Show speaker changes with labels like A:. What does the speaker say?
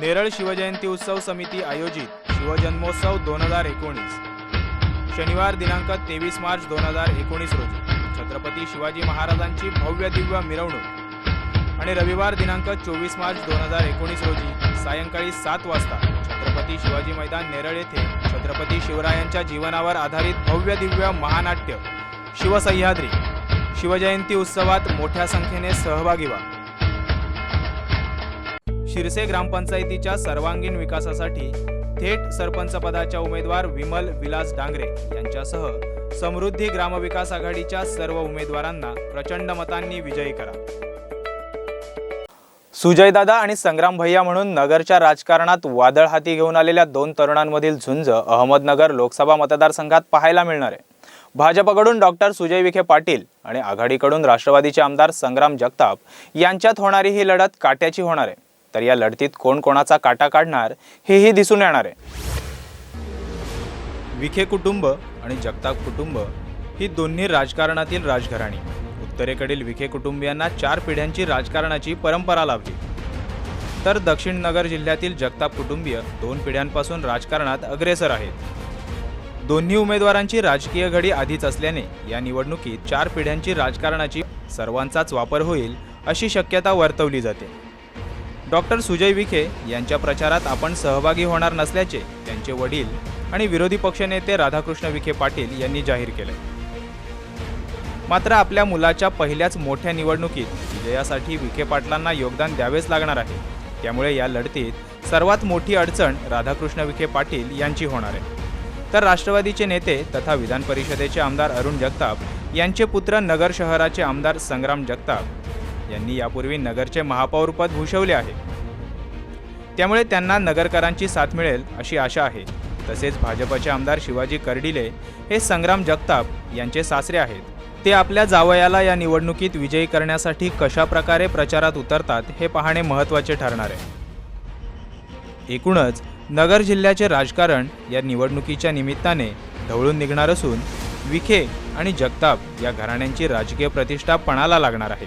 A: नेरळ शिवजयंती उत्सव समिती आयोजित शिवजन्मोत्सव दोन हजार एकोणीस. शनिवार दिनांक तेवीस मार्च दोन हजार एकोणीस रोजी. छत्रपती शिवाजी महाराजांची भव्य दिव्य मिरवणूक. आणि रविवार दिनांक चोवीस मार्च दोन हजार एकोणीस रोजी सायंकाळी सात वाजता छत्रपती शिवाजी मैदान नेरळ येथे छत्रपती शिवरायांच्या जीवनावर आधारित भव्य दिव्य महानाट्य शिवसह्याद्री. शिवजयंती उत्सवात मोठ्या संख्येने सहभागी व्हा. शिरसे ग्रामपंचायतीच्या सर्वांगीण विकासासाठी थेट सरपंचपदाच्या उमेदवार विमल विलास डांगरे यांच्यासह समृद्धी ग्रामविकास आघाडीच्या सर्व उमेदवारांना प्रचंड मतांनी विजयी करा. सुजयदादा आणि संग्राम भैया म्हणून नगरच्या राजकारणात वादळ हाती घेऊन आलेल्या दोन तरुणांमधील झुंज अहमदनगर लोकसभा मतदारसंघात पाहायला मिळणार आहे. भाजपकडून डॉक्टर सुजय विखे पाटील आणि आघाडीकडून राष्ट्रवादीचे आमदार संग्राम जगताप यांच्यात होणारी ही लढत काट्याची होणार आहे. तर या लढतीत कोण कोणाचा काटा काढणार हेही दिसून येणार आहे. विखे कुटुंब आणि जगताप कुटुंब ही दोन्ही राजकारणातील राजघराणी. उत्तरेकडील विखे कुटुंबियांना चार पिढ्यांची राजकारणाची परंपरा लाभली. तर दक्षिण नगर जिल्ह्यातील जगताप कुटुंबीय दोन पिढ्यांपासून राजकारणात अग्रेसर आहेत. दोन्ही उमेदवारांची राजकीय घडी आधीच असल्याने या निवडणुकीत चार पिढ्यांची राजकारणाची सर्वांचाच वापर होईल अशी शक्यता वर्तवली जाते. डॉक्टर सुजय विखे यांच्या प्रचारात आपण सहभागी होणार नसल्याचे त्यांचे वडील आणि विरोधी पक्षनेते राधाकृष्ण विखे पाटील यांनी जाहीर केले मात्र आपल्या मुलाच्या पहिल्याच मोठ्या निवडणुकीत विजयासाठी विखे पाटलांना योगदान द्यावेच लागणार आहे. त्यामुळे या लढतीत सर्वात मोठी अडचण राधाकृष्ण विखे पाटील यांची होणार आहे. तर राष्ट्रवादीचे नेते तथा विधान परिषदेचे आमदार अरुण जगताप यांचे पुत्र नगर शहराचे आमदार संग्राम जगताप यांनी यापूर्वी नगरचे महापौरपद भूषवले आहे. त्यामुळे त्यांना नगरकरांची साथ मिळेल अशी आशा आहे. तसेच भाजपचे आमदार शिवाजी कर्डिले हे संग्राम जगताप यांचे सासरे आहेत. ते आपल्या जावयाला या निवडणुकीत विजयी करण्यासाठी कशा प्रकारे प्रचारात उतरतात हे पाहणे महत्त्वाचे ठरणार आहे. एकूणच नगर जिल्ह्याचे राजकारण या निवडणुकीच्या निमित्ताने ढवळून निघणार असून विखे आणि जगताप या घराण्यांची राजकीय प्रतिष्ठा पणाला लागणार आहे.